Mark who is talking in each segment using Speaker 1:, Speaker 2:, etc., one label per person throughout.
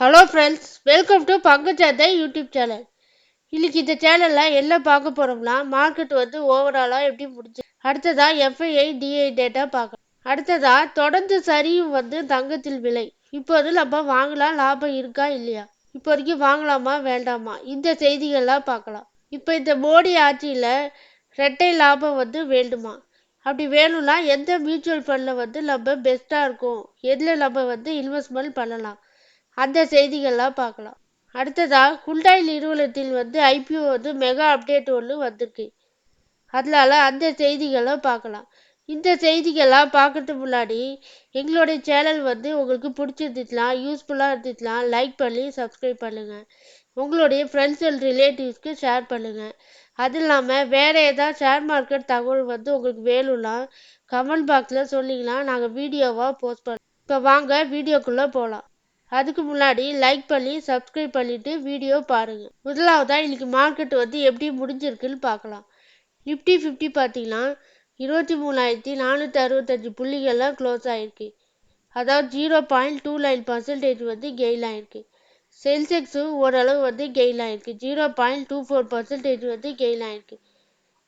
Speaker 1: Hello friends welcome to பங்குச்சந்தை YouTube channel இன்னைக்கு இந்த சேனலில் என்ன பார்க்க போகிறோம்னா மார்க்கெட் வந்து ஓவராலாக எப்படி முடிஞ்சு அடுத்ததாக எஃப்ஐஐ டிஐ டேட்டா பார்க்கலாம். அடுத்ததாக தொடர்ந்து சரியும் வந்து தங்கத்தில் விலை. இப்போது நம்ம வாங்கலாம் லாபம் இருக்கா இல்லையா? இப்போதைக்கு வாங்கலாமா வேண்டாமா? இந்த செய்திகள்லாம் பார்க்கலாம். இப்போ இந்த மோடி ஆட்சியில் ரெட்டை லாபம் வந்து வேண்டுமா? அப்படி வேணும்னா எந்த மியூச்சுவல் ஃபண்டில் வந்து நம்ம பெஸ்ட்டாக இருக்கும்? எதில் நம்ம வந்து இன்வெஸ்ட்மெண்ட் பண்ணலாம்? அந்த செய்திகள்லாம் பார்க்கலாம். அடுத்ததாக குண்டாய் நிறுவனத்தில் வந்து ஐபிஓ வந்து மெகா அப்டேட் ஒன்று வந்திருக்கு. அதனால அந்த செய்திகளை பார்க்கலாம். இந்த செய்திகள்லாம் பார்க்கறதுக்கு முன்னாடி எங்களுடைய சேனல் வந்து உங்களுக்கு பிடிச்சிருந்துச்சுனா யூஸ்ஃபுல்லாக இருந்துச்சுனா லைக் பண்ணி சப்ஸ்கிரைப் பண்ணுங்கள் உங்களுடைய ஃப்ரெண்ட்ஸ் அண்ட் ரிலேட்டிவ்ஸ்க்கு ஷேர் பண்ணுங்கள் அது இல்லாமல் வேறு ஏதாவது ஷேர் மார்க்கெட் தகவல் வந்து உங்களுக்கு வேணும்னா கமெண்ட் பாக்ஸில் சொன்னீங்கன்னா நாங்கள் வீடியோவாக போஸ்ட் பண்ணோம் இப்போ வாங்க வீடியோக்குள்ளே போகலாம் அதுக்கு முன்னாடி லைக் பண்ணி சப்ஸ்கிரைப் பண்ணிட்டு வீடியோ பாருங்கள் முதலாவதாக இன்னைக்கு மார்க்கெட் வந்து எப்படி முடிஞ்சிருக்குன்னு பார்க்கலாம். நிஃப்டி ஃபிஃப்டி பார்த்தீங்கன்னா இருபத்தி மூணாயிரத்தி நானூற்றி அறுபத்தஞ்சு புள்ளிகள்லாம் க்ளோஸ் ஆகிருக்கு அதாவது zero point two nine percentage வந்து கெயின் ஆகிருக்கு சென்செக்ஸும் ஓரளவு வந்து கெயின் ஆகிருக்கு zero point two four percentage வந்து கெயின் ஆகிருக்கு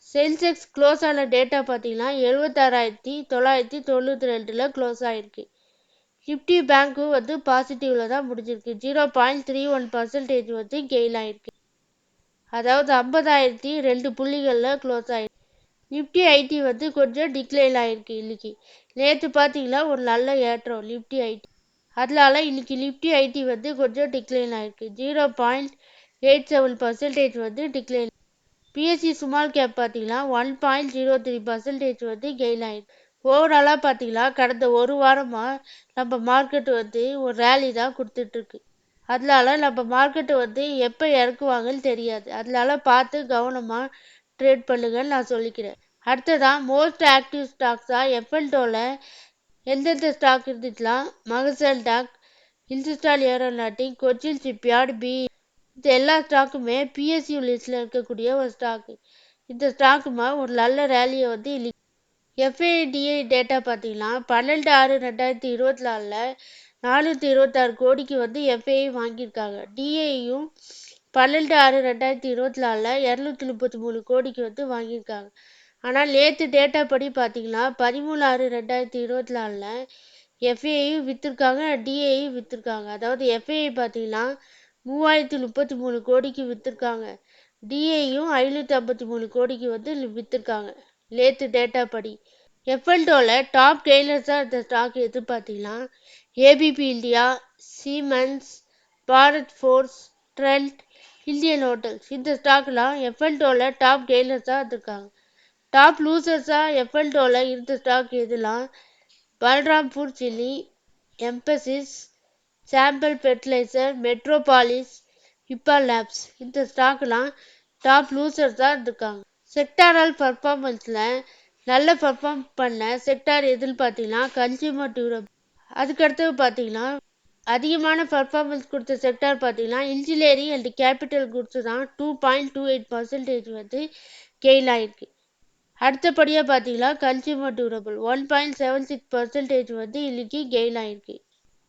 Speaker 1: சென்செக்ஸ் க்ளோஸ் ஆன டேட்டா பார்த்தீங்கன்னா எழுபத்தாறாயிரத்தி தொள்ளாயிரத்தி தொண்ணூற்றி ரெண்டில் க்ளோஸ் ஆகிருக்கு நிஃப்டி பேங்க்கும் வந்து பாசிட்டிவில் தான் முடிஞ்சிருக்கு. Zero point three one percentage வந்து கெயின் ஆயிருக்கு. அதாவது ஐம்பதாயிரத்தி ரெண்டு புள்ளிகளில் க்ளோஸ் ஆயிருக்கு. நிஃப்டி ஐடி வந்து கொஞ்சம் டிக்ளைன் ஆயிருக்கு இன்னைக்கு. நேற்று பார்த்தீங்கன்னா ஒரு நல்ல ஏற்றம் நிஃப்டி ஐடி. அதனால இன்னைக்கு நிஃப்டி ஐடி வந்து கொஞ்சம் டிக்ளைன் ஆயிருக்கு. Zero point eight seven percentage வந்து டிக்ளைன் பிஎஸ்சி ஸ்மால் கேப் பார்த்தீங்கன்னா one point zero three percentage வந்து கெயின் ஆயிருக்கு. ஓவராலாக பார்த்தீங்கன்னா கடந்த ஒரு வாரமாக நம்ம மார்க்கெட் வந்து ஒரு ரேலி தான் கொடுத்துட்ருக்கு அதனால நம்ம மார்க்கெட்டு வந்து எப்போ இறக்குவாங்கன்னு தெரியாது. அதனால பார்த்து கவனமாக ட்ரேட் பண்ணுங்கன்னு நான் சொல்லிக்கிறேன். அடுத்ததான் மோஸ்ட் ஆக்டிவ் ஸ்டாக்ஸாக எஃப்எல்டோவில் எந்தெந்த ஸ்டாக் இருந்துச்சுலாம் மகசல் டாக் இன்ஸ்டால் ஏரோநாட்டிக் கொச்சின் ஷிப்யார்டு பி இந்த எல்லா ஸ்டாக்குமே பிஎஸ்யூ லிஸ்ட்டில் இருக்கக்கூடிய ஒரு ஸ்டாக்கு இந்த ஸ்டாக்குமா ஒரு நல்ல ரேலியை வந்து எஃப்ஏடிஐ டேட்டா பார்த்தீங்கன்னா பன்னெண்டு ஆறு ரெண்டாயிரத்தி இருபத்தி நாலில் நானூற்றி இருபத்தாறு கோடிக்கு வந்து எஃப்ஏஐ வாங்கியிருக்காங்க. டிஏயும் பன்னெண்டு ஆறு ரெண்டாயிரத்தி இருபத்தி நாலில் இரநூத்தி முப்பத்தி மூணு கோடிக்கு வந்து வாங்கியிருக்காங்க. ஆனால் நேற்று டேட்டா படி பார்த்தீங்கன்னா பதிமூணு ஆறு ரெண்டாயிரத்தி இருபத்தி நாலில் எஃப்ஏயும் விற்றுருக்காங்க டிஏயும் விற்றுருக்காங்க அதாவது எஃப்ஏ பார்த்தீங்கன்னா மூவாயிரத்தி முப்பத்தி மூணு கோடிக்கு விற்றுருக்காங்க டிஏயும் ஐநூற்றி ஐம்பத்தி மூணு கோடிக்கு வந்து விற்றுருக்காங்க நேற்று டேட்டா படி. எஃப்எல்டோவில் டாப் கெய்னர்ஸாக இருந்த ஸ்டாக் எது பார்த்தீங்கன்னா ABB India Siemens Bharat Forge Trent Indian Hotels இந்த ஸ்டாக்லாம் எஃப்எல்டோவில் டாப் கெய்னர்ஸாக இருந்திருக்காங்க. டாப் லூசர்ஸாக எஃப்எல்டோவில் இருந்த stock எதுலாம்? Balrampur Chini Mphasis Chambal fertiliser Metropolis ஹிப்பா labs இந்த ஸ்டாக்லாம் டாப் லூசர்ஸாக இருந்திருக்காங்க. செக்டாரல் பர்ஃபார்மன்ஸில் நல்ல பர்ஃபார்ம் பண்ண செக்டார் எதுன்னு பார்த்தீங்கன்னா கன்சியூமர் டியூரபிள் அதுக்கடுத்தது பார்த்தீங்கன்னா அதிகமான பர்ஃபார்மன்ஸ் கொடுத்த செக்டார் பார்த்தீங்கன்னா இன்ஜினியரிங் அண்ட் கேபிட்டல் குட்ஸு தான் two point two eight percentage வந்து கெயின் ஆகிருக்கு அடுத்தபடியாக பார்த்தீங்கன்னா consumer durable one point seven six percentage வந்து இன்றைக்கி கெயின் ஆகிருக்கு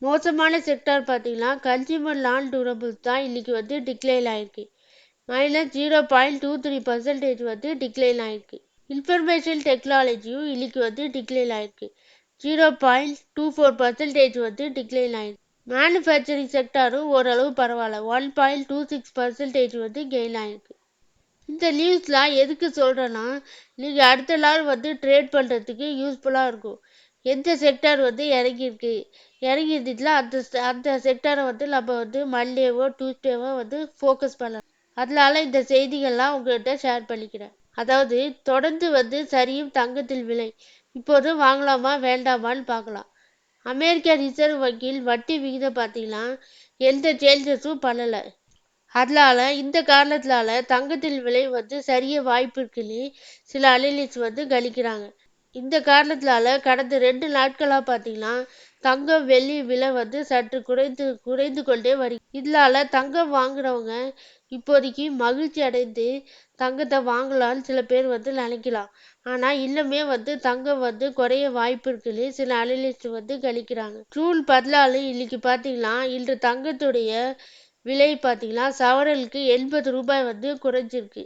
Speaker 1: மோசமான செக்டார் பார்த்தீங்கன்னா கன்சியூமர் நான் டியூரபிள்ஸ் தான் இன்னைக்கு வந்து டிக்ளைன் ஆகிருக்கு minus zero point two three percentage வந்து டிக்ளைன் ஆயிருக்கு. இன்ஃபர்மேஷன் டெக்னாலஜியும் இன்னைக்கு வந்து டிக்ளைன் ஆயிருக்கு. Zero point two four percentage வந்து டிக்ளைன் ஆயிருக்கு. மேனுஃபேக்சரிங் செக்டாரும் ஓரளவு பரவாயில்ல. One point two six percentage வந்து கெயின் ஆயிருக்கு. இந்த நியூஸ்லாம் எதுக்கு சொல்கிறேன்னா நீங்கள் அடுத்த நாள் வந்து ட்ரேட் பண்ணுறதுக்கு யூஸ்ஃபுல்லாக இருக்கும். எந்த செக்டார் வந்து இறங்கியிருக்கு? இறங்கி அந்த அந்த செக்டாரை வந்து நம்ம வந்து மண்டேவோ டியூஸ்டேவோ வந்து ஃபோக்கஸ் பண்ணலாம். அதனால இந்த செய்திகள்லாம் உங்கள்கிட்ட ஷேர் பண்ணிக்கிறேன். அதாவது தொடர்ந்து வந்து சரியும் தங்கத்தில் விலை. இப்போது வாங்கலாமா வேண்டாமான்னு பார்க்கலாம். அமெரிக்க ரிசர்வ் வங்கியில் வட்டி விகிதம் பார்த்தீங்கன்னா எந்த சேஞ்சஸும் பண்ணலை. அதனால இந்த காரணத்தினால தங்கத்தில் விலை வந்து சரிய வாய்ப்பு இருக்குன்னு சில அனலிஸ்ட் வந்து கணிக்கிறாங்க. இந்த காரணத்தினால கடந்த ரெண்டு நாட்களாக பார்த்தீங்கன்னா தங்கம் வெள்ளி விலை வந்து சற்று குறைந்து குறைந்து கொண்டே வரு இதனால தங்கம் வாங்குறவங்க இப்போதைக்கு மகிழ்ச்சி அடைந்து தங்கத்தை வாங்கலாம்னு சில பேர் வந்து நினைக்கலாம். ஆனால் இன்னுமே வந்து தங்கம் வந்து குறைய வாய்ப்பு இருக்குன்னு சில அனலிஸ்ட் வந்து கணிக்கிறாங்க. ஜூன் பதினாலு இன்னைக்கு பார்த்தீங்கன்னா இன்று தங்கத்துடைய விலை பார்த்தீங்கன்னா சவரலுக்கு எண்பது ரூபாய் வந்து குறைஞ்சிருக்கு.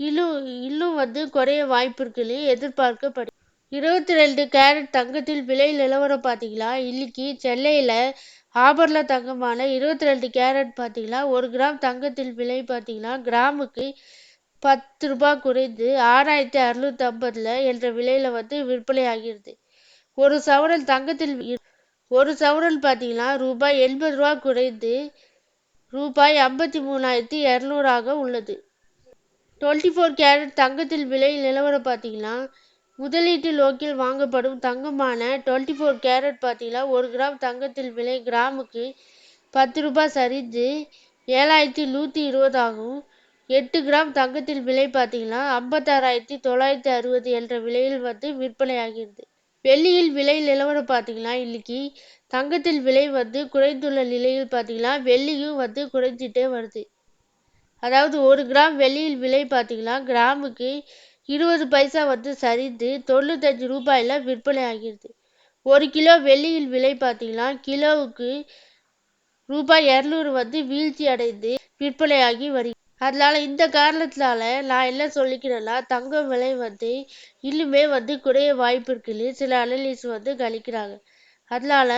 Speaker 1: இன்னும் இன்னும் வந்து குறைய வாய்ப்பு இருக்குன்னு எதிர்பார்க்கப்படுது. இருபத்தி ரெண்டு கேரட் தங்கத்தில் விலை நிலவரம் பார்த்தீங்களா? இன்னைக்கு சென்னையில் ஆபரில் தங்கமான இருபத்தி ரெண்டு கேரட் பார்த்தீங்கன்னா ஒரு கிராம் தங்கத்தில் விலை பார்த்தீங்கன்னா கிராமுக்கு பத்து ரூபாய் குறைந்து ஆறாயிரத்தி அறுநூத்தி ஐம்பதுல என்ற விலையில் வந்து விற்பனை ஆகிறது ஒரு சவரன் தங்கத்தில் ஒரு சவரன் பார்த்தீங்கன்னா ரூபாய் எண்பது ரூபா குறைந்து ரூபாய் ஐம்பத்தி மூணாயிரத்தி இரநூறாக உள்ளது. டுவெண்ட்டி ஃபோர் கேரட் தங்கத்தில் விலை நிலவரம் பார்த்தீங்கன்னா முதலீட்டு நோக்கில் வாங்கப்படும் தங்கமான டுவெண்ட்டி ஃபோர் கேரட் பார்த்தீங்கன்னா ஒரு கிராம் தங்கத்தில் விலை கிராமுக்கு பத்து ரூபாய் சரிந்து ஏழாயிரத்தி நூற்றி இருபது ஆகும். எட்டு கிராம் தங்கத்தில் விலை பார்த்தீங்கன்னா ஐம்பத்தாறாயிரத்தி தொள்ளாயிரத்தி அறுபது என்ற விலையில் வந்து விற்பனையாகிறது. வெள்ளியில் விலை நிலவரம் பார்த்தீங்கன்னா இன்னைக்கு தங்கத்தில் விலை வந்து குறைந்துள்ள நிலையில் பார்த்தீங்கன்னா வெள்ளியும் வந்து குறைஞ்சிட்டே வருது. அதாவது ஒரு கிராம் வெள்ளியில் விலை பார்த்தீங்கன்னா கிராமுக்கு இருபது பைசா வந்து சரிந்து தொண்ணூத்தஞ்சு ரூபாயில் விற்பனை ஆகிடுது ஒரு கிலோ வெள்ளியில் விலை பார்த்தீங்கன்னா கிலோவுக்கு ரூபாய் இரநூறு வந்து வீழ்ச்சி அடைந்து விற்பனையாகி வருகிறது. அதனால இந்த காரணத்தினால நான் என்ன சொல்லிக்கிறேன்னா தங்கம் விலை வந்து இன்னுமே வந்து குறைய வாய்ப்பு இருக்குன்னு சில அனலிஸ்ட் வந்து கணிக்கிறாங்க. அதனால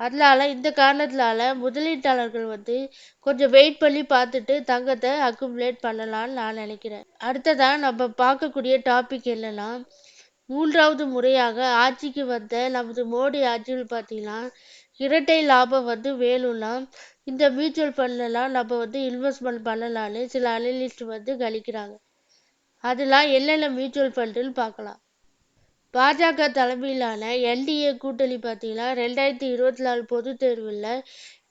Speaker 1: அதனால இந்த காரணத்தினால முதலீட்டாளர்கள் வந்து கொஞ்சம் வெயிட் பண்ணி பார்த்துட்டு தங்கத்தை அக்குமுலேட் பண்ணலாம்னு நான் நினைக்கிறேன். அடுத்ததாக நம்ம பார்க்கக்கூடிய டாபிக் என்னென்னா மூன்றாவது முறையாக ஆட்சிக்கு வந்த நமது மோடி ஆட்சியில் பார்த்தீங்கன்னா இரட்டை லாபம் வந்து வேணும்னா இந்த மியூச்சுவல் ஃபண்ட்லலாம் நம்ம வந்து இன்வெஸ்ட்மெண்ட் பண்ணலான்னு சில அனலிஸ்ட் வந்து கணிக்கிறாங்க. அதெல்லாம் என்னென்ன மியூச்சுவல் ஃபண்டுன்னு பார்க்கலாம். பாஜக தலைமையிலான என்டிஏ கூட்டணி பார்த்தீங்கன்னா ரெண்டாயிரத்தி இருபத்தி நாலு பொது தேர்வில்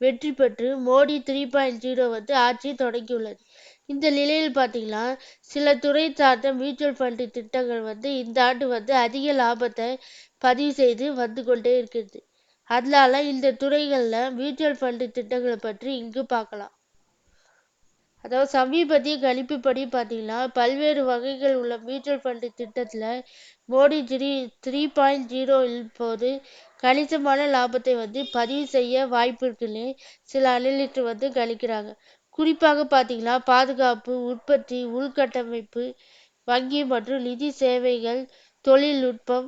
Speaker 1: வெற்றி பெற்று மோடி த்ரீ பாயிண்ட் ஜீரோ வந்து ஆட்சி தொடங்கியுள்ளது. இந்த நிலையில் பார்த்தீங்கன்னா சில துறை சார்ந்த மியூச்சுவல் ஃபண்டு திட்டங்கள் வந்து இந்த ஆண்டு வந்து அதிக லாபத்தை பதிவு செய்து வந்து கொண்டே இருக்கிறது. அதனால இந்த துறைகளில் மியூச்சுவல் ஃபண்டு திட்டங்களை பற்றி இங்கு பார்க்கலாம். அதாவது சமீபத்திய கணிப்புப்படி பார்த்தீங்கன்னா பல்வேறு வகைகள் உள்ள மியூச்சுவல் ஃபண்டு திட்டத்தில் Modi three three point zero போது கணிசமான லாபத்தை வந்து பதிவு செய்ய வாய்ப்பு இருக்குன்னு சில அனலிட்டு வந்து கணிக்கிறாங்க. குறிப்பாக பார்த்தீங்கன்னா பாதுகாப்பு உற்பத்தி உள்கட்டமைப்பு வங்கி மற்றும் நிதி சேவைகள் தொழில்நுட்பம்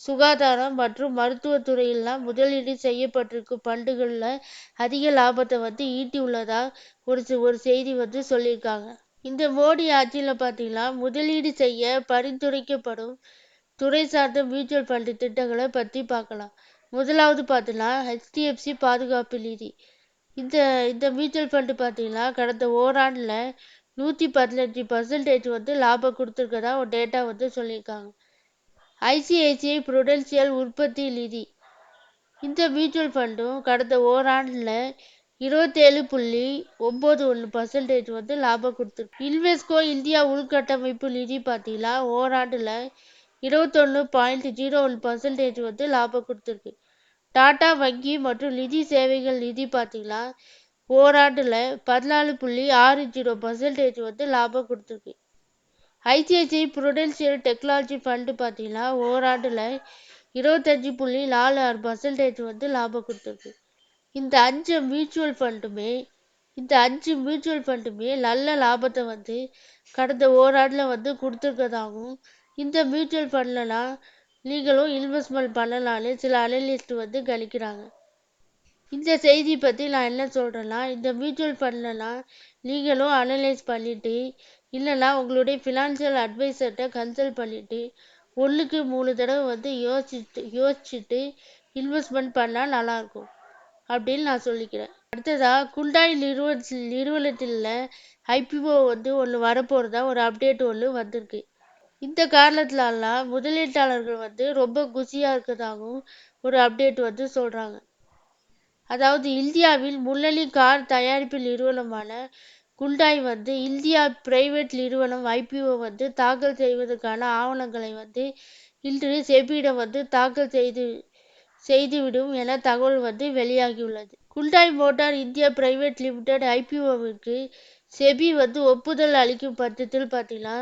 Speaker 1: சுகாதாரம் மற்றும் மருத்துவத்துறையெல்லாம் முதலீடு செய்யப்பட்டிருக்கும் பண்டுகளில் அதிக லாபத்தை வந்து ஈட்டியுள்ளதா ஒரு ஒரு செய்தி வந்து சொல்லியிருக்காங்க. இந்த மோடி ஆட்சியில் பார்த்தீங்கன்னா முதலீடு செய்ய பரிந்துரைக்கப்படும் துறை சார்ந்த மியூச்சுவல் ஃபண்டு திட்டங்களை பற்றி பார்க்கலாம் முதலாவது பார்த்தீங்கன்னா ஹெச்டிஎஃப்சி பாதுகாப்பு நிதி. இந்த இந்த மியூச்சுவல் ஃபண்டு பார்த்தீங்கன்னா கடந்த ஓராண்டில் நூற்றி பதினஞ்சு பர்சன்டேஜ் வந்து லாபம் கொடுத்துருக்கதா ஒரு டேட்டா வந்து சொல்லியிருக்காங்க. ஐசிஐசிஐ புருடென்சியல் உற்பத்தி நிதி. இந்த மியூச்சுவல் ஃபண்டும் கடந்த ஓராண்டில் இருபத்தேழு புள்ளி ஒம்பது ஒன்று பர்சன்டேஜ் வந்து லாபம் கொடுத்துருக்கு. இன்வெஸ்கோ இந்தியா உள்கட்டமைப்பு நிதி பார்த்தீங்கன்னா ஓராண்டில் இருபத்தொன்று பாயிண்ட் ஜீரோ ஒன் பர்சன்டேஜ் வந்து லாபம் கொடுத்துருக்கு. டாடா வங்கி மற்றும் நிதி சேவைகள் நிதி பார்த்தீங்கன்னா ஓராண்டில் பதினாலு புள்ளி ஆறு ஜீரோ பர்சன்டேஜ் வந்து லாபம் கொடுத்துருக்கு. ஐசிஐசிஐ புருடென்சியல் டெக்னாலஜி ஃபண்டு பார்த்தீங்கன்னா ஓராண்டில் இருபத்தஞ்சி புள்ளி நாலு ஆறு பர்சன்டேஜ் வந்து லாபம் கொடுத்துருக்கு. இந்த அஞ்சு மியூச்சுவல் ஃபண்டுமே இந்த அஞ்சு மியூச்சுவல் ஃபண்டுமே நல்ல லாபத்தை வந்து கடந்த ஓராண்டில் வந்து கொடுத்துருக்கதாகவும் இந்த மியூச்சுவல் ஃபண்ட்லலாம் நீங்களும் இன்வெஸ்ட்மெண்ட் பண்ணலான்னு சில அனலிஸ்ட் வந்து கணிக்கிறாங்க. இந்த செய்தி பற்றி நான் என்ன சொல்கிறேன்னா இந்த மியூச்சுவல் ஃபண்ட்லலாம் நீங்களும் அனலைஸ் பண்ணிவிட்டு இல்லைன்னா உங்களுடைய ஃபினான்ஷியல் அட்வைசர்கிட்ட கன்சல்ட் பண்ணிவிட்டு ஒன்றுக்கு மூணு தடவை வந்து யோசிச்சுட்டு யோசிச்சுட்டு இன்வெஸ்ட்மெண்ட் பண்ணால் நல்லாயிருக்கும் அப்படின்னு நான் சொல்லிக்கிறேன். அடுத்ததாக குண்டாய் நிறுவன நிறுவனத்தில் ஐபிஓ வந்து ஒன்று வரப்போகிறதா ஒரு அப்டேட் ஒன்று வந்திருக்கு. இந்த காரணத்திலலாம் முதலீட்டாளர்கள் வந்து ரொம்ப குஷியாக இருக்கிறதாகவும் ஒரு அப்டேட் வந்து சொல்கிறாங்க அதாவது இந்தியாவில் முன்னணி கார் தயாரிப்பு நிறுவனமான குண்டாய் வந்து இந்தியா பிரைவேட் நிறுவனம் ஐபிஓ வந்து தாக்கல் செய்வதற்கான ஆவணங்களை வந்து இன்று செபியிடம் வந்து தாக்கல் செய்து செய்துவிடும் என தகவல் வந்து வெளியாகியுள்ளது. Hyundai motor India private limited ஐபிஓவிற்கு SEBI வந்து ஒப்புதல் அளிக்கும் பட்சத்தில் பார்த்தீங்கன்னா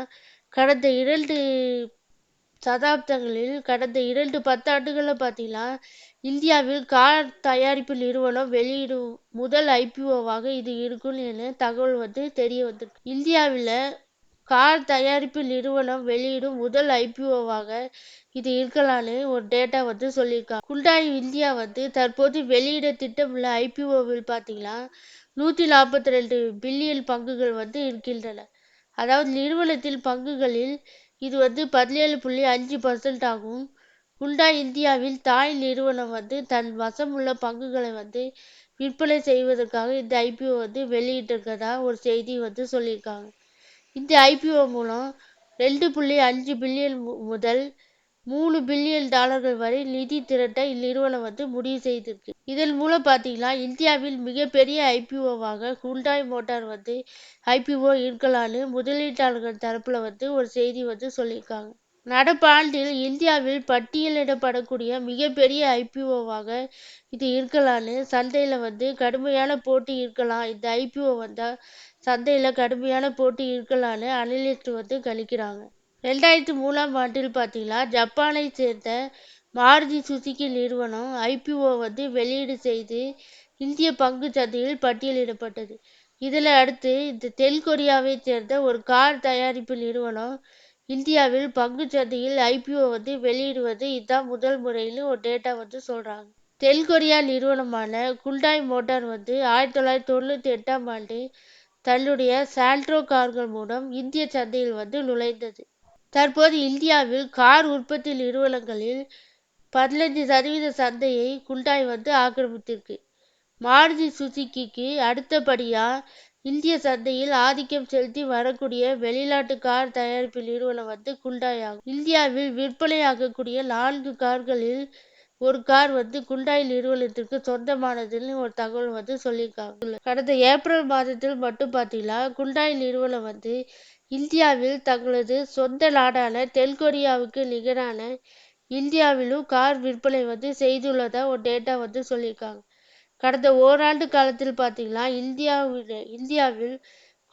Speaker 1: கடந்த இரண்டு சதாப்தங்களில் கடந்த இரண்டு பத்தாண்டுகளில் பார்த்தீங்கன்னா இந்தியாவில் கார் தயாரிப்பு நிறுவனம் வெளியிடும் முதல் ஐபிஓவாக இது இருக்கும் என தகவல் வந்து தெரிய வந்திருக்கு. இந்தியாவில் கார் தயாரிப்பு நிறுவனம் வெளியிடும் முதல் ஐபிஓவாக இது இருக்கலான்னு ஒரு டேட்டா வந்து சொல்லியிருக்காங்க. குண்டாய் இந்தியா வந்து தற்போது வெளியிட திட்டமுள்ள ஐபிஓவில் பார்த்தீங்கன்னா நூற்றி நாற்பத்தி ரெண்டு பில்லியன் பங்குகள் வந்து இருக்கின்றன. அதாவது நிறுவனத்தில் பங்குகளில் இது வந்து பதினேழு புள்ளி அஞ்சு பர்சன்ட் ஆகும். குண்டாய் இந்தியாவில் தாய் நிறுவனம் வந்து தன் வசம் உள்ள பங்குகளை வந்து விற்பனை செய்வதற்காக இந்த ஐபிஓ வந்து வெளியிட்டிருக்கதா ஒரு செய்தி வந்து சொல்லியிருக்காங்க. இந்த ஐபிஓ மூலம் ரெண்டு புள்ளி அஞ்சு பில்லியன் முதல் மூணு பில்லியன் டாலர்கள் வரை நிதி திரட்ட இந்நிறுவனம் வந்து முடிவு செய்திருக்கு. இதன் மூலம் பார்த்தீங்கன்னா இந்தியாவில் மிகப்பெரிய ஐபிஓவாக ஹுண்டாய் மோட்டார் வந்து ஐபிஓ இருக்கலான்னு முதலீட்டாளர்கள் தரப்பில் வந்து ஒரு செய்தி வந்து சொல்லியிருக்காங்க. நடப்பாண்டில் இந்தியாவில் பட்டியலிடப்படக்கூடிய மிகப்பெரிய ஐபிஓவாக இது இருக்கலான்னு சந்தையில் வந்து கடுமையான போட்டி இருக்கலாம். இந்த ஐபிஓ வந்தால் சந்தையில் கடுமையான போட்டி இருக்கலான்னு அனலிஸ்ட் வந்து கணிக்கிறாங்க. ரெண்டாயிரத்தி மூணாம் ஆண்டில் பார்த்தீங்கன்னா ஜப்பானை சேர்ந்த மாருதி சுசுகி நிறுவனம் ஐபிஓ வந்து வெளியீடு செய்து இந்திய பங்கு சந்தையில் பட்டியலிடப்பட்டது. இதில் அடுத்து இந்த தென்கொரியாவை சேர்ந்த ஒரு கார் தயாரிப்பு நிறுவனம் இந்தியாவில் பங்கு சந்தையில் ஐபிஓ வந்து வெளியிடுவது இதுதான் முதல் முறையில் ஒரு டேட்டா வந்து சொல்கிறாங்க தென்கொரியா நிறுவனமான குண்டாய் மோட்டார் வந்து ஆயிரத்தி தொள்ளாயிரத்தி தொண்ணூற்றி எட்டாம் ஆண்டு தன்னுடைய சால்ட்ரோ கார்கள் மூலம் இந்திய சந்தையில் வந்து நுழைந்தது. தற்போது இந்தியாவில் கார் உற்பத்தி நிறுவனங்களில் பதினஞ்சு சதவீத சந்தையை குண்டாய் வந்து ஆக்கிரமித்திருக்கு. மாருதி சுசுக்கிக்கு அடுத்தபடியாக இந்திய சந்தையில் ஆதிக்கம் செலுத்தி வரக்கூடிய வெளிநாட்டு கார் தயாரிப்பு நிறுவனம் வந்து குண்டாய் ஆகும். இந்தியாவில் விற்பனையாகக்கூடிய நான்கு கார்களில் ஒரு கார் வந்து குண்டாய் நிறுவனத்திற்கு சொந்தமானதுன்னு ஒரு தகவல் வந்து சொல்லியிருக்காங்க. கடந்த ஏப்ரல் மாதத்தில் மட்டும் பார்த்தீங்கன்னா குண்டாய் நிறுவனம் வந்து இந்தியாவில் தங்களது சொந்த நாடான தென்கொரியாவுக்கு நிகரான இந்தியாவிலும் கார் விற்பனை வந்து செய்துள்ளதா ஒரு டேட்டா வந்து சொல்லியிருக்காங்க. கடந்த ஓராண்டு காலத்தில் பார்த்தீங்கன்னா இந்தியாவில் இந்தியாவில்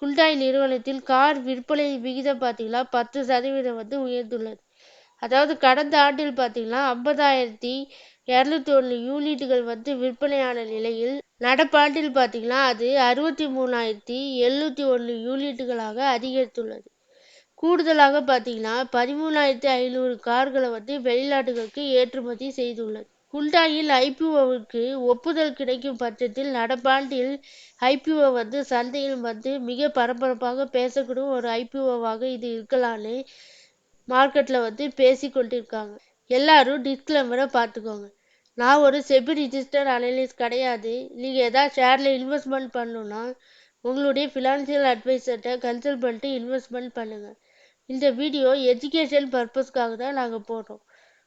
Speaker 1: குண்டாய் நிறுவனத்தில் கார் விற்பனை விகிதம் பார்த்தீங்கன்னா பத்து சதவீதம் வந்து உயர்ந்துள்ளது. அதாவது கடந்த ஆண்டில் பார்த்தீங்கன்னா ஐம்பதாயிரத்தி இரநூத்தி ஒன்று யூனிட்டுகள் வந்து விற்பனையான நிலையில் நடப்பாண்டில் பார்த்தீங்கன்னா அது அறுபத்தி மூணாயிரத்தி எழுநூற்றி ஒன்று யூனிட்டுகளாக அதிகரித்துள்ளது. கூடுதலாக பார்த்தீங்கன்னா பதிமூணாயிரத்தி ஐநூறு கார்களை வந்து வெளிநாடுகளுக்கு ஏற்றுமதி செய்துள்ளது. குண்டாயில் ஐபிஓவுக்கு ஒப்புதல் கிடைக்கும் பட்சத்தில் நடப்பாண்டில் ஐபிஓ வந்து சந்தையில் வந்து மிக பரபரப்பாக பேசக்கூடும். ஒரு ஐபிஓவாக இது இருக்கலான்னு மார்க்கெட்டில் வந்து பேசி கொண்டிருக்காங்க எல்லாரும் டிஸ்க்ளைமரை பார்த்துக்கோங்க. நான் ஒரு செபி ரிஜிஸ்டர் அனலிஸ்ட் கிடையாது. நீங்கள் எதாவது ஷேரில் இன்வெஸ்ட்மெண்ட் பண்ணணுன்னா உங்களுடைய ஃபினான்ஷியல் அட்வைசர்கிட்ட கன்சல்ட் பண்ணிட்டு இன்வெஸ்ட்மெண்ட் பண்ணுங்கள் இந்த வீடியோ எஜுகேஷன் பர்பஸ்க்காக தான் நாங்கள் போடுறோம்.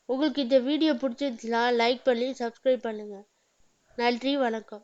Speaker 1: உங்களுக்கு இந்த வீடியோ பிடிச்சிருந்துச்சுன்னா லைக் பண்ணி சப்ஸ்கிரைப் பண்ணுங்கள் நன்றி வணக்கம்.